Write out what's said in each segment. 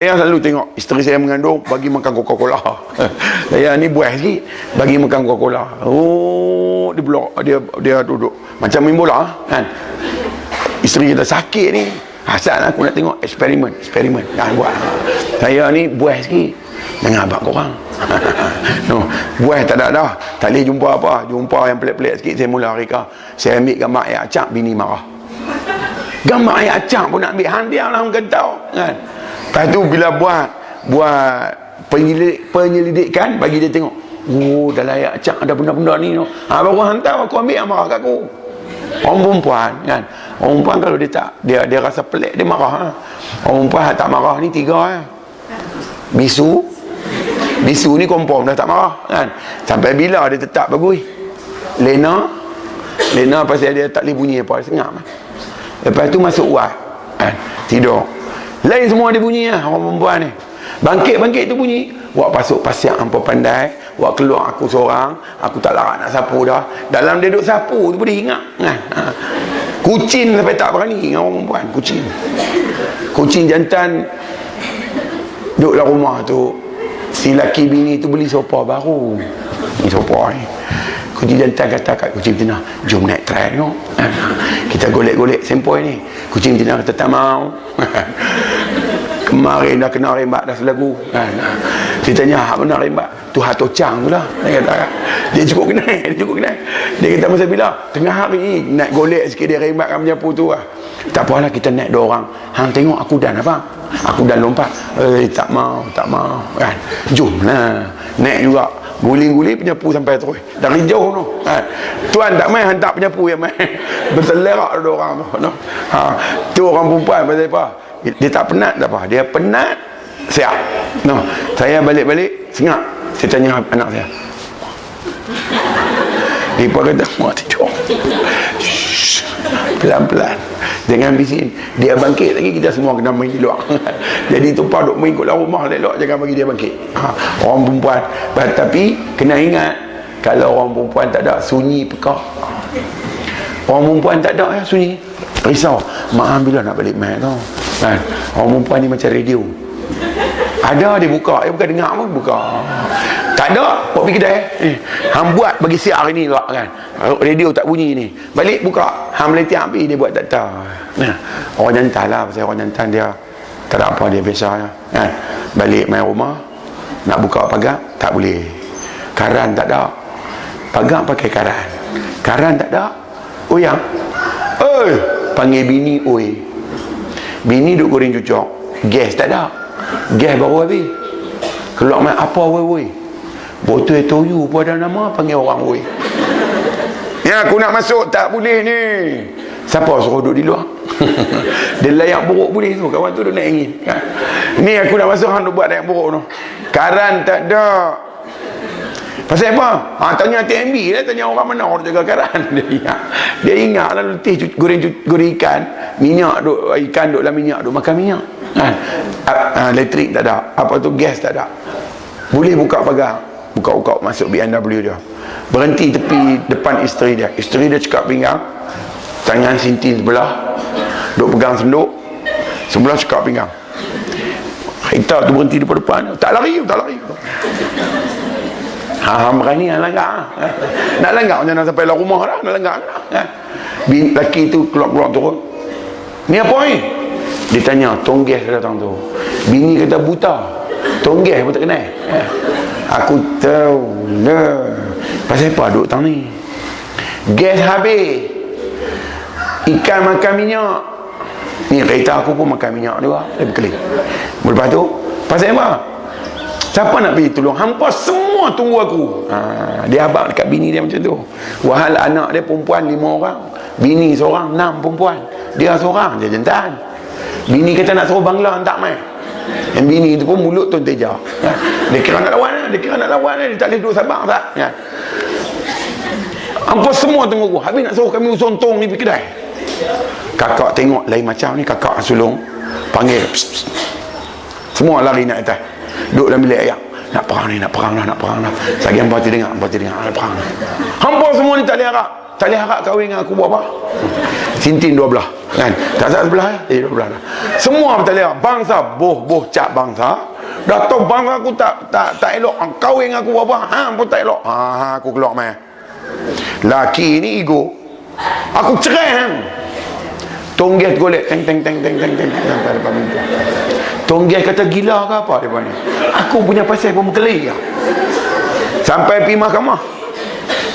Saya selalu tengok isteri saya mengandung bagi makan Coca-Cola. saya ni buah sikit bagi makan Coca-Cola. Oh, dia blok dia dia duduk macam main bola kan. Isteri kita sakit ni. Asal aku nak tengok eksperimen, eksperimen. Kan buat. Saya ni buah sikit. Jangan abang korang. no, buah tak ada dah. Tak boleh jumpa apa. Jumpa yang pelik-pelik sikit saya mula reka. Saya ambil gambar ayat acak bini marah. Gambar ayat acak pun nak ambil hang dia lah mungkin tahu kan. Lepas tu bila buat buat penyelidik, penyelidikan bagi dia tengok. Oh, dalam ayat acak ada benda-benda ni. No. Ha, baru hantar aku ambil yang marah kat aku. Orang perempuan kan. Orang perempuan kalau dia tak dia dia rasa pelik dia marah. Ha. Orang perempuan tak marah ni tiga ya. Bisu. Bisu ni kompom dah tak marah kan. Sampai bila dia tetap bagus. Lena. Lena pasal dia tak boleh bunyi apa. Sengap. Lepas tu masuk uat. Kan. Tidur. Lain semua dia bunyi lah orang perempuan ni. Bangkit-bangkit tu bunyi. Wak pasuk pasiak hampa pandai. Wak keluar aku seorang. Aku tak larat nak sapu dah. Dalam dia duduk sapu tu boleh ingat. Kan? Ha. Kucing sampai tak berani dengan orang perempuan. Kucing. Kucing jantan duduk dalam rumah tu. Si laki bini tu beli sopa baru. Ni sopa ni. Kucing jantan kata kat kucing betina. Jom naik try tengok. Ha. Kita golek-golek sempoi ni. Kucing betina kata tak mau. kemarin dah kena rembat dah selagu. Kan? Dia tanya hak mana rembat tu hak tocang tu lah. Dia kata dia cukup kena dia cukup kena dia kata masa bila? Tengah hari naik golek sikit dia rembat kan menyapu tu lah. Tak apalah kita naik dua orang. Hang tengok aku dan apa aku dan lompat. Eh tak mau tak mau. Kan? Jom lah. Naik juga. Guling-guling penyapu sampai terus. Dari jauh tu. Ha. tuan tak main hantar penyapu yang main. Berselerak dua orang tu. No? ha. tu orang perempuan pasal apa dia tak penat tak apa. Dia penat siap. No. saya balik-balik sengak. Saya tanya anak saya. Dia kata mau tidur. Pelan-pelan. Jangan bising. Dia bangkit lagi kita semua kena main luar. Jadi tumpah duk kat rumah elok jangan bagi dia bangkit. Ha. orang perempuan. Tapi kena ingat kalau orang perempuan tak ada sunyi pekak. Orang perempuan tak ada ya sunyi. Risau. Mak bila nak balik mat tau kan? Orang perempuan ni macam radio. Ada dia buka. Dia bukan dengar pun buka. Tak ada buat pergi kedai eh, hang buat bagi siar ni kan? Radio tak bunyi ni. Balik buka. Hang meletiak api dia buat tak tahu. Nah, orang jantan lah pasal orang jantan dia tak ada apa dia biasa kan? Balik main rumah nak buka pagar tak boleh. Karan tak ada. Pagar pakai karan. Karan tak ada uyang oi panggil bini oi bini duk goreng cucuk. Gas tak ada. Gas baru habis. Keluar main apa woi woi botol toyu pun ada nama panggil orang woi ya aku nak masuk. Tak boleh ni. Siapa suruh duduk di luar? Dia layak buruk boleh tu. Kawan tu dia nak ingin kan? ni aku nak masuk hang buat layak buruk tu. Karan tak ada Pasal apa? Ha, tanya TMB lah, tanya orang mana orang jaga karan. Dia ingat. Dia ingat lah letih goreng, goreng ikan. Minyak, duk, ikan duk dalam minyak, duk makan minyak. Kan? Ha, ha, elektrik tak ada. Apa tu gas tak ada. Boleh buka pagar. Buka-buka masuk BMW dia. Berhenti tepi depan isteri dia. Isteri dia cekap pinggang. Tangan sinti sebelah. Duk pegang senduk. Sebelah cekap pinggang. Kita tu berhenti depan depan. Tak lari, tak lari. Ha, ha berani nak langgar ha. Nak langgar macam nak sampai lah rumah dah Nak langgar ha. Bin, Laki tu keluar-keluar turun Ni apa ni? Dia tanya Tonggeh datang tu Bini kata buta Tonggeh pun tak kenal ha. Aku tahu lah Pasal apa duduk tang ni Gas habis Ikan makan minyak Ni kereta aku pun makan minyak juga Lebih kali Lepas tu Pasal apa? Siapa nak pergi tolong? Hampa semua tunggu aku. Ha, dia abang dekat bini dia macam tu. Wahal anak dia perempuan lima orang. Bini seorang, enam perempuan. Dia seorang, dia jantan. Bini kata nak suruh bangla, tak mai. Yang bini tu pun mulut tu teja. Ha, dia kira nak lawan, dia kira nak lawan, dia tak boleh duduk sabar tak. Ha. Hampa semua tunggu aku. Habis nak suruh kami usun tong ni pergi kedai. Kakak tengok lain macam ni, kakak sulung. Panggil. Psst, psst. Semua lari nak atas duduk dalam bilik ayam nak perang ni nak perang lah nak perang lah. Lagi hampa ti dengar hampa ti dengar. Nak perang hampa semua ni tak boleh harap. Tak boleh harap kahwin dengan aku buat apa? Sintin dua belah kan? Tak sat sebelah eh? Dua belah dah. Semua bertanya bangsa boh boh cak bangsa. Dah tahu bangsa aku tak tak tak elok. Kahwin aku apa? Ha pun tak elok. Ha aku keluar mai laki ni ego. Aku cerai hang Tonggih golek teng teng teng teng teng teng sampai depan pintu. Tonggih kata gila ke apa depan ni? Aku punya pasal pun berkeli ya. Sampai pi mahkamah.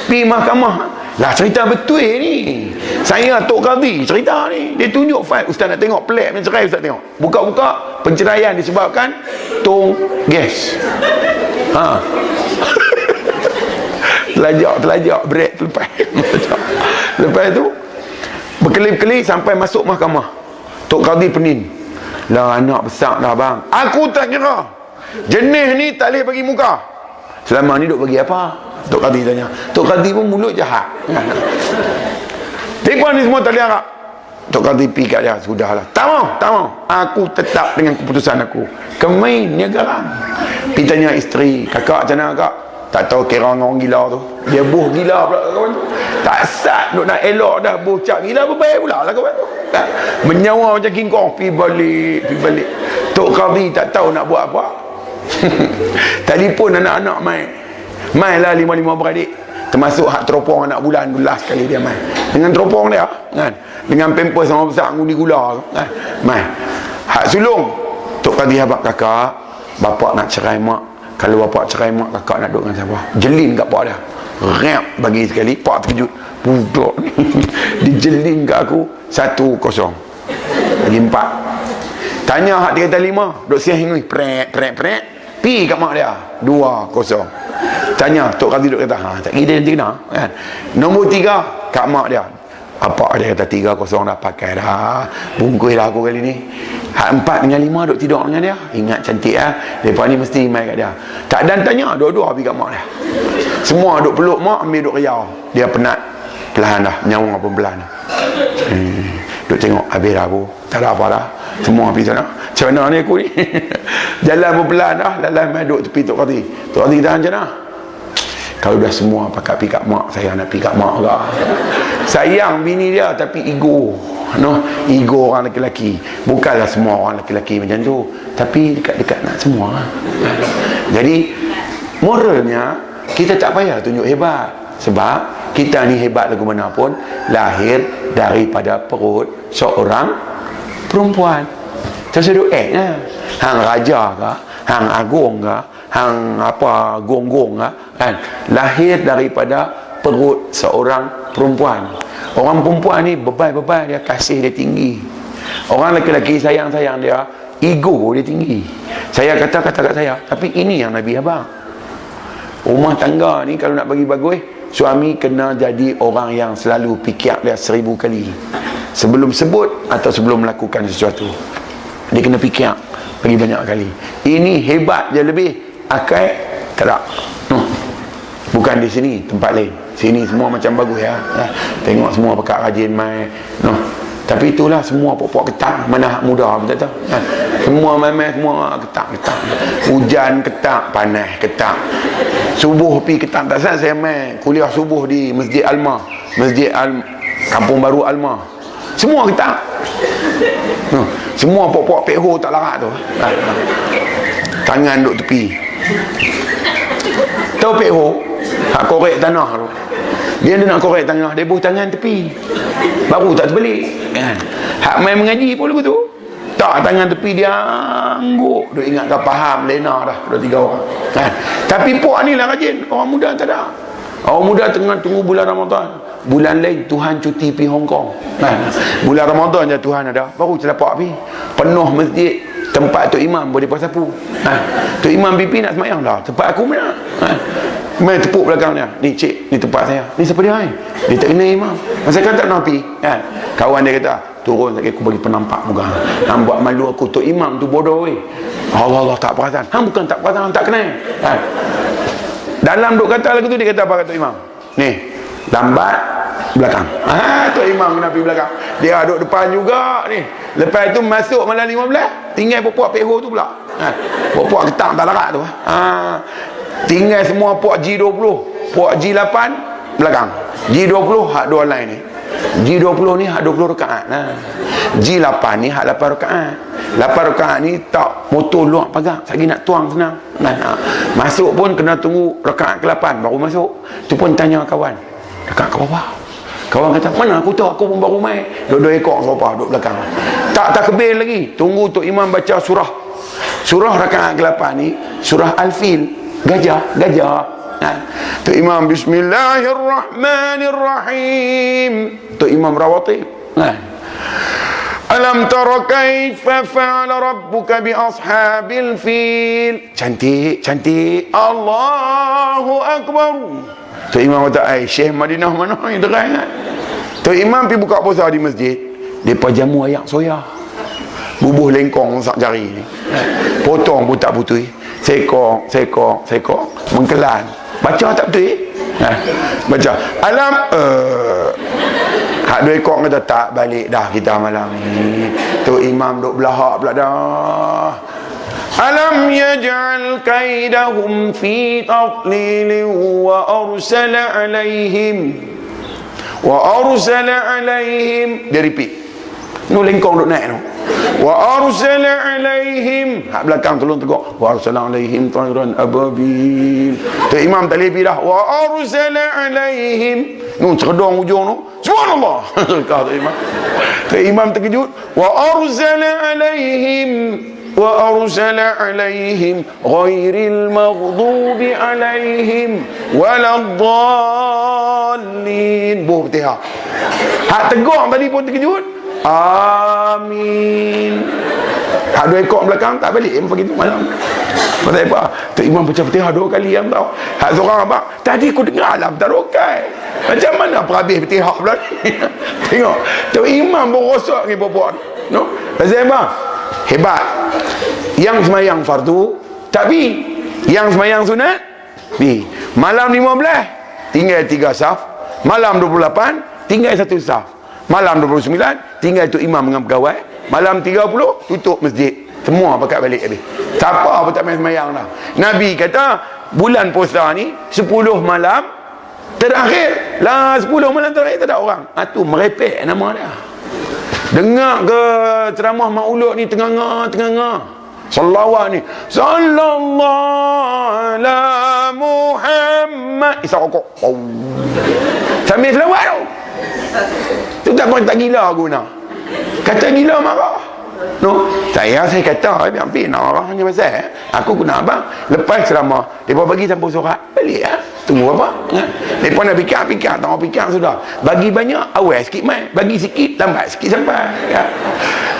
Pi mahkamah. Lah cerita betul ni. Saya Tok Qadhi cerita ni. Dia tunjuk fail. Ustaz nak tengok pelik macam cerai Ustaz tengok. Buka-buka penceraian disebabkan tong gas. Ha. telajak, telajak, break terlepas. Lepas tu, berkelip-kelip sampai masuk mahkamah. Tok Qadhi penin. Lah anak besar dah bang. Aku tak kira. Jenis ni tak boleh bagi muka. Selama ni duk bagi apa? Tok Qadhi tanya. Tok Qadhi pun mulut jahat. Tipuan ni semua tak boleh harap Tok Qadhi pergi kat dia. Sudahlah Tak mau Tak mau. Aku tetap dengan keputusan aku. Kemain Niaga lah. Pergi tanya isteri Kakak macam mana kakak tak tahu kira orang gila tu. Dia buh gila pula kawan. Tu tak sat duk nak elok dah buh cak gila berbaik pula lah kawan. Tu kan? menyawa macam King Kong pergi balik pergi balik. Tok Qadhi tak tahu nak buat apa. Telefon anak-anak main main lah lima-lima beradik termasuk hak teropong anak bulan tu last kali dia main dengan teropong dia kan? Dengan pampers sama besar ngundi gula kan? Main hak sulung. Tok Qadhi abang kakak bapak nak cerai mak kalau bapak cerai mak kakak nak duduk dengan siapa? Jelin kat pak dia. Rap bagi sekali. Pak terkejut. Budak ni dijelin kat aku. Satu kosong. Lagi empat. Tanya hak tiga lima. Duduk siang hingga prek prek prek. Pi kat mak dia. Dua kosong. Tanya Tok Kazi duduk kata ha, tak kira nanti kena kan? nombor tiga kat mak dia apa dia kata tiga kosong dah pakai dah. Bungkus dah aku kali ni. Hak empat dengan lima duk tidur dengan dia. Ingat cantik ah. Depa ni mesti mai kat dia. Tak dan tanya dua-dua pergi kat mak dia. Semua duk peluk mak ambil duk riau. Dia penat perlahan dah. Nyawa pun perlahan. Dah hmm. duk tengok habis dah aku. Tak ada apa dah. Semua pergi sana macam mana ni aku ni? Jalan pun perlahan dah. Lalan mai duk tepi tok kati tok kati kita macam mana kalau dah semua pakat pergi kat mak saya nak pergi kat mak juga. Sayang bini dia tapi ego. No ego orang lelaki. Bukanlah semua orang lelaki macam tu. Tapi dekat-dekat nak semua. Jadi moralnya kita tak payah tunjuk hebat. Sebab kita ni hebat lagu mana pun lahir daripada perut seorang perempuan. Terseduk eh lah. hang raja ke hang agung ke hang apa gong-gong kan lahir daripada perut seorang perempuan Orang perempuan ni beban-beban dia kasih dia tinggi. Orang lelaki-lelaki sayang-sayang dia ego dia tinggi. Saya kata-kata kat saya, tapi ini yang Nabi abang. Rumah tangga ni kalau nak bagi bagus, suami kena jadi orang yang selalu fikir dia seribu kali. Sebelum sebut atau sebelum melakukan sesuatu. Dia kena fikir bagi banyak kali. Ini hebat dia lebih. Akai tak ada. No. Bukan di sini, tempat lain sini semua macam bagus ya, ya. tengok semua pekat rajin main no. tapi itulah semua pokok ketak mana hak muda betul tak ya. semua main-main semua ketak ketak hujan ketak panas ketak subuh pi ketak tak saya main kuliah subuh di Masjid Alma Masjid Al Kampung Baru Alma semua ketak no. semua pokok pekho tak larat tu ha. tangan duk tepi tahu pekho hak korek tanah tu. Dia nak korek tangan dia buh tangan tepi. Baru tak terbalik kan? Hak main mengaji pun lagu tu. Tak tangan tepi dia angguk. Dia ingat kau faham lena dah dua tiga orang kan? Tapi puak ni lah rajin orang muda tak ada. Orang muda tengah tunggu bulan Ramadan. Bulan lain Tuhan cuti pergi Hong Kong kan? Bulan Ramadan je Tuhan ada. Baru celapak pergi. Penuh masjid tempat tu imam boleh puas sapu. Ha. tu imam pipi nak semayang dah. Tempat aku mana ha. main tepuk belakang dia. Ni cik ni tempat saya. Ni siapa dia ni? Dia tak kenal imam. Masa kan tak nak pergi? Kan kawan dia kata turun lagi aku bagi penampak muka. Hang buat malu aku. Tu imam tu bodoh weh. Allah Allah tak perasan. Hang bukan tak perasan tak kenal. Kan dalam duk kata lagu tu dia kata apa kata imam? Ni lambat belakang ha tu imam kena pergi belakang dia duduk depan juga ni lepas tu masuk malam 15 tinggal puak peho tu pula ha puak ketang tak larat tu ha tinggal semua puak G20 puak G8 belakang G20 hak dua lain ni G20 ni hak 20 rakaat lah. G8 ni hak 8 rakaat. 8 rakaat ni tak motor luar pagar. Lagi nak tuang senang. Nah, nah. Masuk pun kena tunggu rakaat ke-8 baru masuk. Tu pun tanya kawan. Dekat ke bawah. Kawan kata, mana aku tahu aku pun baru main. Dua-dua ekor sopa duduk belakang. Tak tak kebel lagi. Tunggu tu imam baca surah. Surah rakaat ke-8 ni, surah Al-Fil. Gajah, gajah. Ha. Tu imam Bismillahirrahmanirrahim. Tu imam rawatib. Ha. Alam tara kaifa fa'ala rabbuka bi ashabil fil. Cantik, cantik. Allahu akbar. Tu imam kata, "Ai, Syekh Madinah mana yang terang kan?" Tu imam pergi buka puasa di masjid. Depa jamu ayak soya. Bubuh lengkong sak jari ni. Potong pun tak putus. Sekor, sekor, sekor. Mengkelan. Baca tak betul eh? Ha. Baca. Alam uh, Hak dua ekor kata tak balik dah kita malam ni. Tu imam duk belahak pula dah. ألم يجعل كيدهم في تضليل وأرسل عليهم وأرسل عليهم ديريبي نو لينكون دو نو وأرسل عليهم هاك بلاكان تلون تقول وأرسل عليهم طيرا أبابيل تي إمام تليبي راه وأرسل عليهم نو تخدون وجونو سبحان الله تي إمام تكجود وأرسل عليهم وأرسل عليهم غير المغضوب عليهم ولا الضالين buh petiha hak tegur tadi pun terkejut amin hak dua ekor belakang tak balik pagi tu malam Pasal apa? Tu imam baca petiha dua kali yang tahu. Hak seorang apa? Tadi aku dengar alam tarokai. Macam mana apa habis petiha pula ni? Tengok. Tu imam rosak ni perempuan. No? Pasal apa? Hebat. Yang semayang fardu tapi yang semayang sunat bi. Malam 15 tinggal 3 saf. Malam 28 tinggal 1 saf. Malam 29 tinggal tu imam dengan pegawai. Malam 30 tutup masjid. Semua pakat balik habis. Siapa pun tak main semayang dah. Nabi kata bulan puasa ni 10 malam terakhir. Lah 10 malam terakhir tak ada orang. Ah tu merepek nama dia. Dengar ke ceramah maulud ni tengah-tengah tengah-tengah. Salawat ni. Sallallahu ala Muhammad. Isa rokok. Oh. Sambil selawat tu. Tu tak kau tak gila aku nak. Kata gila marah. No, saya saya kata biar pi nak orang hanya pasal eh. aku guna abang lepas ceramah depa bagi sampul surat balik ah tunggu apa eh? depa nak fikir fikir tak mau fikir sudah bagi banyak awal sikit mai bagi sikit lambat sikit sampai ya.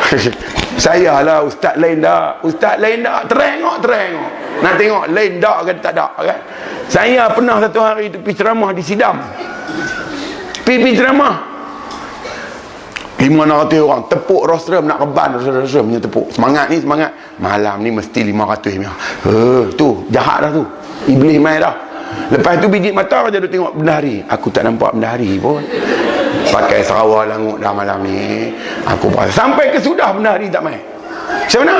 saya lah ustaz lain dah ustaz lain dah terengok terengok nak tengok lain dah ke tak dak kan saya pernah satu hari tu pergi ceramah di sidam pergi ceramah Lima ratus orang tepuk rostrum nak reban rostrum punya tepuk. Semangat ni semangat. Malam ni mesti lima ratus ni. Eh, tu jahat dah tu. Iblis main dah. Lepas tu biji mata aja duk tengok bendahari. Aku tak nampak bendahari pun. Pakai sarawak langut dah malam ni. Aku puas. Sampai ke sudah bendahari tak main. Macam mana?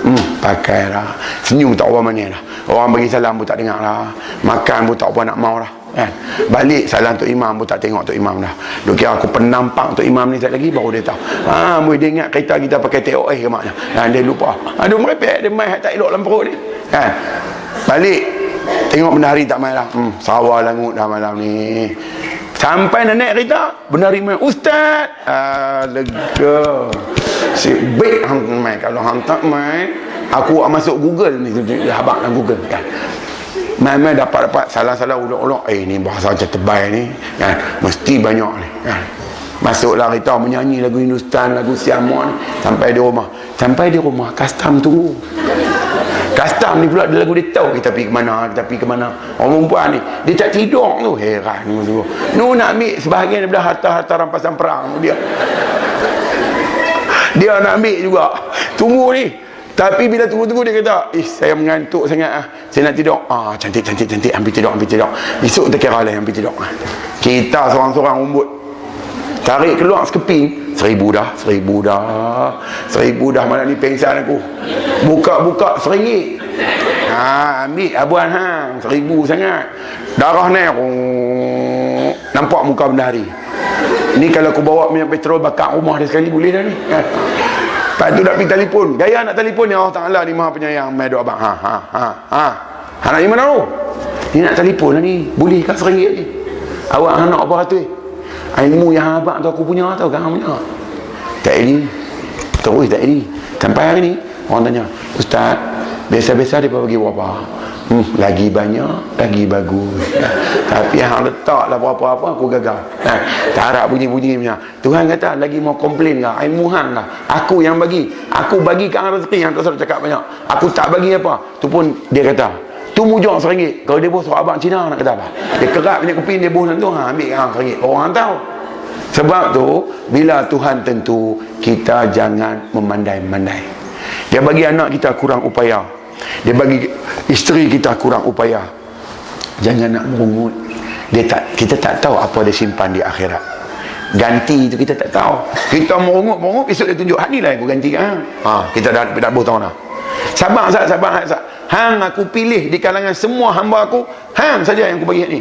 Hmm, pakai lah. Senyum tak orang mana dah. Orang bagi salam pun tak dengar lah. Makan pun tak apa nak mau lah kan balik salam tu imam pun tak tengok tu imam dah dia kira aku penampak tu imam ni tak lagi baru dia tahu ha mui dia ingat kereta kita pakai TOS ke maknya ha, dia lupa ha, merepek dia main tak elok dalam perut ni kan balik tengok benda hari tak main lah. Hmm, sawah langut dah malam ni. Sampai nak naik kereta benda hari main. Ustaz! Ah, lega. Si baik hang main. Kalau hang tak main aku masuk google ni. Habak dalam google. Kan? Mai-mai dapat-dapat salah-salah ulok-ulok Eh ni bahasa macam tebal ni. Kan? Mesti banyak ni. Kan? Masuklah kita menyanyi lagu Hindustan Lagu Siamon Sampai di rumah. Sampai di rumah Custom tunggu Custom ni pula lagu dia tahu kita pergi ke mana Kita pergi ke mana Orang perempuan ni Dia tak tidur tu Heran tu Nu nak ambil sebahagian daripada harta-harta rampasan perang dia Dia nak ambil juga Tunggu ni tapi bila tunggu-tunggu dia kata, "Ih, saya mengantuk sangat ah. Saya nak tidur." Ah, cantik cantik cantik, ambil tidur, ambil tidur. Esok tak kira lah ambil tidur. Ah. Kita seorang-seorang umbut. Tarik keluar sekeping, seribu dah, seribu dah. Seribu dah mana ni pengsan aku. Buka-buka seringgit. Ha, ambil abuan ha, seribu sangat. Darah naik. Nampak muka benda hari. ni kalau aku bawa minyak petrol bakar rumah dia sekali boleh dah ni kan lepas tu nak pergi telefon gaya nak telefon ni Allah Ta'ala ni maha penyayang mai doa abang ha ha ha ha ha nak mana tu ni nak telefon lah ni boleh kan seringgit ni awak nak apa tu ilmu yang abang tu aku punya tau kan punya. Tak ini. Terus tak ini. Sampai hari ni orang tanya ustaz biasa-biasa dia bagi berapa hmm, lagi banyak lagi bagus. Tapi yang letak lah apa-apa aku gagal. Ha, tak harap bunyi-bunyi punya. Tuhan kata lagi mau komplain ke ilmu hang lah aku yang bagi. Aku bagi hang rezeki yang tak selalu cakap banyak. Aku tak bagi apa. Tu pun dia kata tu mujur seringgit. Kalau dia bos abang Cina nak kata apa? Dia kerak punya kuping dia bos tu ha, ambil hang seringgit. Orang tahu. Sebab tu bila Tuhan tentu kita jangan memandai-mandai. Dia bagi anak kita kurang upaya. Dia bagi isteri kita kurang upaya. Jangan nak merungut. Dia tak kita tak tahu apa dia simpan di akhirat. Ganti itu kita tak tahu. Kita merungut merungut besok dia tunjuk hak ni lah aku ganti kan ha, kita dah dah tahu dah. Sabar sabar sabar sabar hang aku pilih di kalangan semua hamba aku hang saja yang aku bagi ni.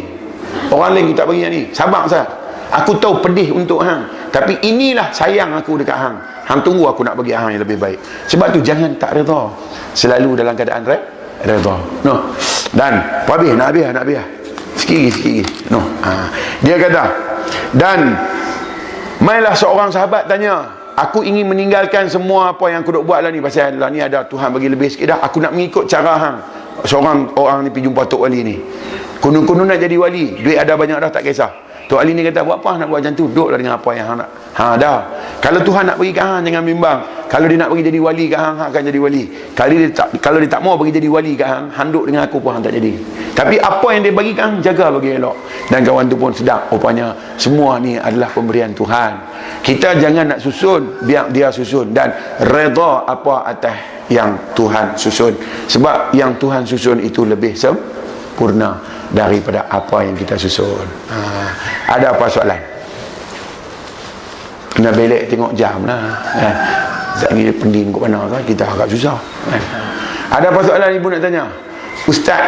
Orang lain tak bagi ni. Sabar sabar aku tahu pedih untuk hang. Tapi inilah sayang aku dekat hang. Hang tunggu aku nak bagi hang yang lebih baik. Sebab tu jangan tak reda. Selalu dalam keadaan re reda. No. Dan habis nak habis nak habis. Sikit sikit no. Ha. dia kata dan mainlah seorang sahabat tanya aku ingin meninggalkan semua apa yang aku duk buat lah ni. Pasal lah ni ada Tuhan bagi lebih sikit dah. Aku nak mengikut cara hang. Seorang orang ni pergi jumpa Tok Wali ni. Kunun-kunun nak jadi wali. Duit ada banyak dah tak kisah Tok Ali ni kata buat apa nak buat macam tu? Duduklah dengan apa yang hang nak ha dah. Kalau Tuhan nak bagi ke hang jangan bimbang. Kalau dia nak bagi jadi wali ke hang hang akan jadi wali. Kalau dia tak kalau dia tak mau bagi jadi wali ke hang hang duduk dengan aku pun hang tak jadi. Tapi apa yang dia bagi ke hang jaga bagi elok. Dan kawan tu pun sedap. Rupanya semua ni adalah pemberian Tuhan. Kita jangan nak susun biar dia susun. Dan redha apa atas yang Tuhan susun. Sebab yang Tuhan susun itu lebih sempurna daripada apa yang kita susun. Ha. Ada apa soalan? Kena belek tengok jam lah. Ha. tak ni pending kot mana kan kita agak susah. Ha. ada apa soalan ibu nak tanya? Ustaz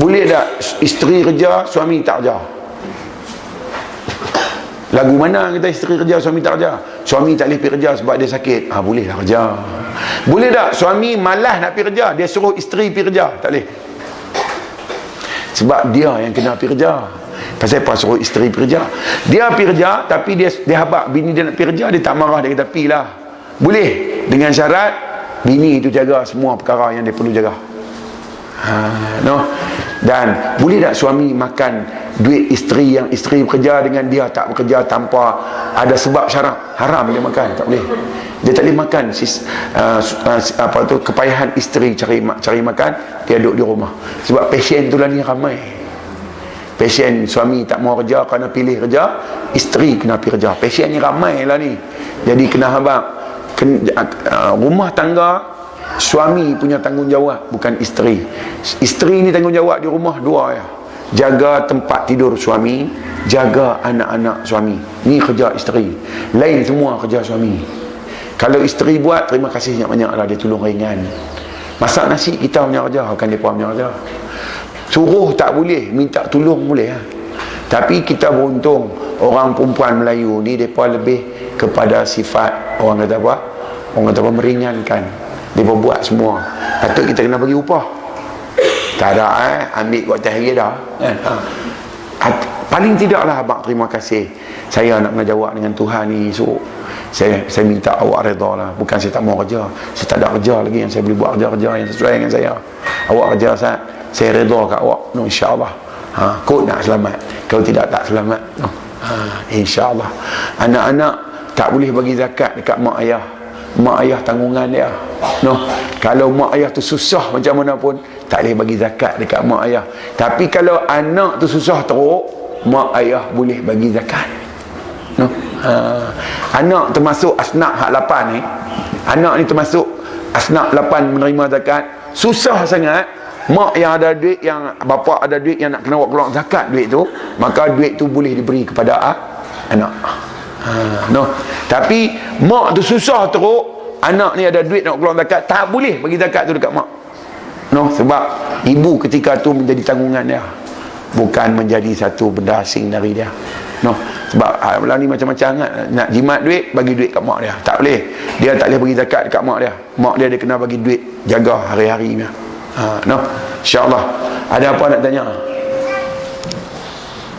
boleh tak isteri kerja suami tak kerja? Lagu mana kita isteri kerja suami tak kerja? Suami tak boleh pergi kerja sebab dia sakit. Ha, boleh lah kerja. Boleh tak suami malas nak pergi kerja? Dia suruh isteri pergi kerja? Tak boleh. Sebab dia yang kena pergi kerja pasal apa suruh isteri pergi dia kerja tapi dia dia habak bini dia nak pergi dia tak marah dia kata pergi lah. Boleh. Dengan syarat bini itu jaga semua perkara yang dia perlu jaga. Ha, no. Dan boleh tak suami makan duit isteri yang isteri bekerja dengan dia tak bekerja tanpa ada sebab syarat? Haram dia makan tak boleh. Dia tak boleh makan sis, uh, uh, apa tu kepayahan isteri cari cari makan dia duduk di rumah. Sebab pasien tu lah ni ramai pasien suami tak mau kerja kerana pilih kerja isteri kena pergi kerja. Pasien ni ramai lah ni. Jadi kena habang ken, uh, rumah tangga suami punya tanggungjawab bukan isteri. Isteri ni tanggungjawab di rumah dua ya. Jaga tempat tidur suami jaga anak-anak suami. Ni kerja isteri. Lain semua kerja suami. Kalau isteri buat terima kasih banyak-banyak lah dia tolong ringan. Masak nasi kita punya kerja bukan dia punya kerja suruh tak boleh minta tolong boleh lah tapi kita beruntung orang perempuan Melayu ni mereka lebih kepada sifat orang kata apa? Orang kata apa meringankan. Dia buat semua. Patut kita kena bagi upah. Tak ada eh. Ambil buat hari dah. Eh, ha. Paling tidaklah abang terima kasih. Saya nak menjawab dengan Tuhan ni so saya saya minta awak redha lah. Bukan saya tak mau kerja. Saya tak ada kerja lagi yang saya boleh buat kerja-kerja yang sesuai dengan saya. Awak kerja saya saya redha kat awak. No, insyaAllah. Ha, kot nak selamat. Kalau tidak tak selamat. No. ha, insyaAllah. Anak-anak tak boleh bagi zakat dekat mak ayah. Mak ayah tanggungan dia. No. kalau mak ayah tu susah macam mana pun tak boleh bagi zakat dekat mak ayah. Tapi kalau anak tu susah teruk mak ayah boleh bagi zakat no. ha. anak termasuk asnak hak lapan ni anak ni termasuk asnak lapan menerima zakat susah sangat mak yang ada duit yang bapa ada duit yang nak kena buat keluar zakat duit tu maka duit tu boleh diberi kepada ah, anak ha. no. tapi mak tu susah teruk anak ni ada duit nak keluar zakat tak boleh bagi zakat tu dekat mak no sebab ibu ketika tu menjadi tanggungan dia bukan menjadi satu benda asing dari dia. No. Sebab malam ni macam-macam sangat. Nak jimat duit bagi duit kat mak dia. Tak boleh. Dia tak boleh bagi zakat dekat mak dia. Mak dia dia kena bagi duit jaga hari-hari ni ha, no. Insyaallah. Ada apa nak tanya?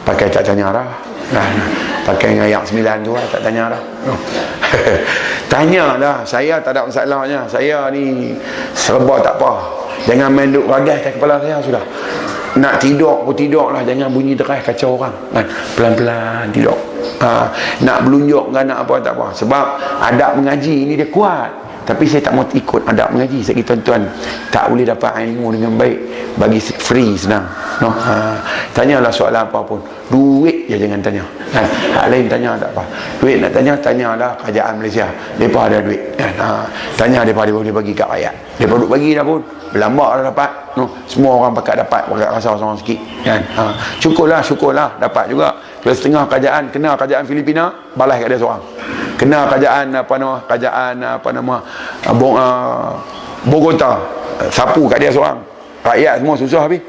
Pakai tak tanya dah. Nah, pakai dengan ayat sembilan tu lah tak tanya dah. No. tanya lah saya tak ada masalahnya saya ni serba tak apa. Jangan main duk ragas kepala saya sudah nak tidur pun tidur lah jangan bunyi deras kacau orang. Kan? Pelan-pelan tidur. Ha, nak belunjuk kan nak apa tak apa. Sebab adab mengaji ni dia kuat tapi saya tak mau ikut adab mengaji. Saya kata tuan-tuan tak boleh dapat ilmu dengan baik. Bagi free senang. No? ha, tanyalah soalan apa pun duit je jangan tanya. Kan? hak lain tanya tak apa. Duit nak tanya tanyalah kerajaan Malaysia. Mereka ada duit kan? ha, tanya mereka dia boleh bagi kat rakyat. Mereka duduk bagi dah pun berlambak dah dapat. No, semua orang pakat dapat pakat rasa sama sikit kan? Ha, syukurlah syukurlah dapat juga. Bila setengah kerajaan kena kerajaan Filipina balas kat dia seorang kena kerajaan apa nama? Kerajaan apa nama? Uh, Bogota. Sapu kat dia seorang. Rakyat semua susah habis.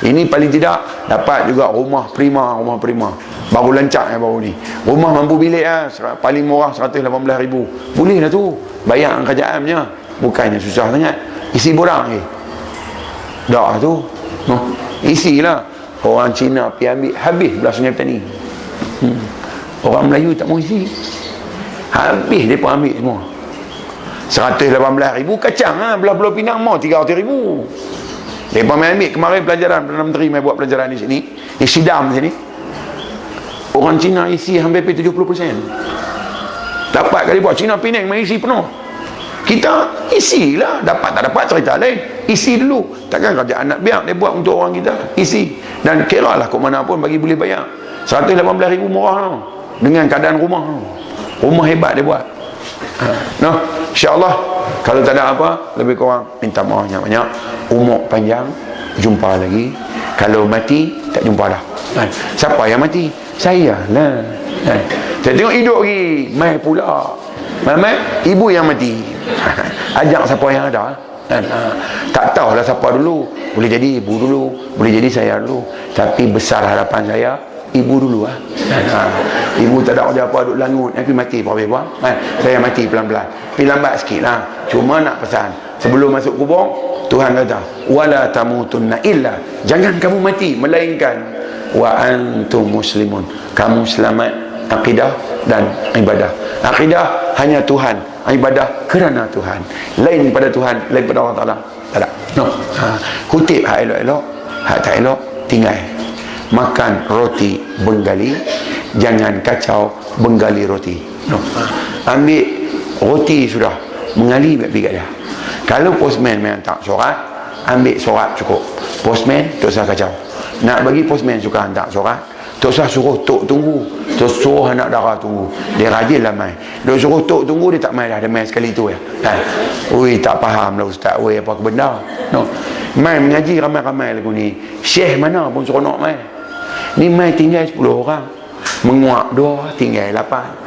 Ini paling tidak dapat juga rumah prima rumah prima. Baru lancak yang baru ni. Rumah mampu bilik lah paling murah 118 ribu. Boleh lah tu. Bayar kerajaan punya. Bukannya susah sangat. Isi borang eh dah tu. No. isi lah. Orang Cina pergi ambil habis belah sungai petani. Hmm. orang Melayu tak mau isi habis mereka ambil semua. 118 ribu kacang lah belah-belah pinang mau 300 ribu. Mereka main ambil. Kemarin pelajaran Perdana Menteri main buat pelajaran di sini. Di sidam sini. Orang Cina isi hampir 70% dapat kali buat Cina Penang main isi penuh. Kita isilah. Dapat tak dapat cerita lain. Isi dulu. Takkan kerajaan nak biar dia buat untuk orang kita. Isi. Dan kira lah ke mana pun bagi boleh bayar. 118 ribu murah dengan keadaan rumah. Rumah hebat dia buat. Ha. no insyaAllah. Kalau tak ada apa lebih kurang minta maaf banyak-banyak. Umur panjang jumpa lagi. Kalau mati tak jumpa dah. Ha. siapa yang mati? Saya lah. Ha. saya tengok hidup lagi. Mai pula. Mai ibu yang mati. Ajak siapa yang ada. Kan? ha. tak tahulah siapa dulu. Boleh jadi ibu dulu. Boleh jadi saya dulu. Tapi besar harapan saya ibu dulu lah. ha. ibu tak ada kerja apa duduk langut. Tapi mati apa apa ha. saya mati pelan-pelan. Tapi lambat sikit lah. Cuma nak pesan sebelum masuk kubur Tuhan kata wala tamutunna illa. Jangan kamu mati melainkan wa antum muslimun. Kamu selamat akidah dan ibadah. Akidah hanya Tuhan ibadah kerana Tuhan. Lain pada Tuhan lain pada Allah Ta'ala. Tak ada. No. ha. kutip hak elok-elok hak tak elok tinggal makan roti Bengali jangan kacau Bengali roti. No. ambil roti sudah mengali pergi dia. Kalau postman memang tak surat ambil surat cukup. Postman tak usah kacau. Nak bagi postman suka hantar surat tak usah suruh tok tunggu. Tak suruh anak darah tunggu. Dia rajin lah main. Dia suruh tok tunggu dia tak main dah. Dia main sekali tu ya. Kan ui tak faham lah ustaz. Ui apa benda? No. main mengaji ramai-ramai lagu ni. Syekh mana pun suruh nak main ni main tinggal 10 orang. Menguap dua tinggal 8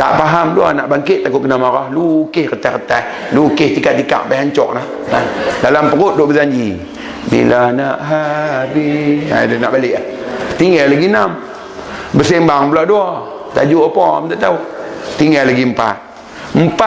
tak faham dua nak bangkit takut kena marah. Lukis kertas-kertas. Lukis tikar-tikar sampai hancur lah. Ha. dalam perut duk berjanji. Bila nak habis. Ha, dia nak balik lah. Tinggal lagi enam. Bersembang pula dua. Tajuk apa tak tahu. Tinggal lagi empat. Empat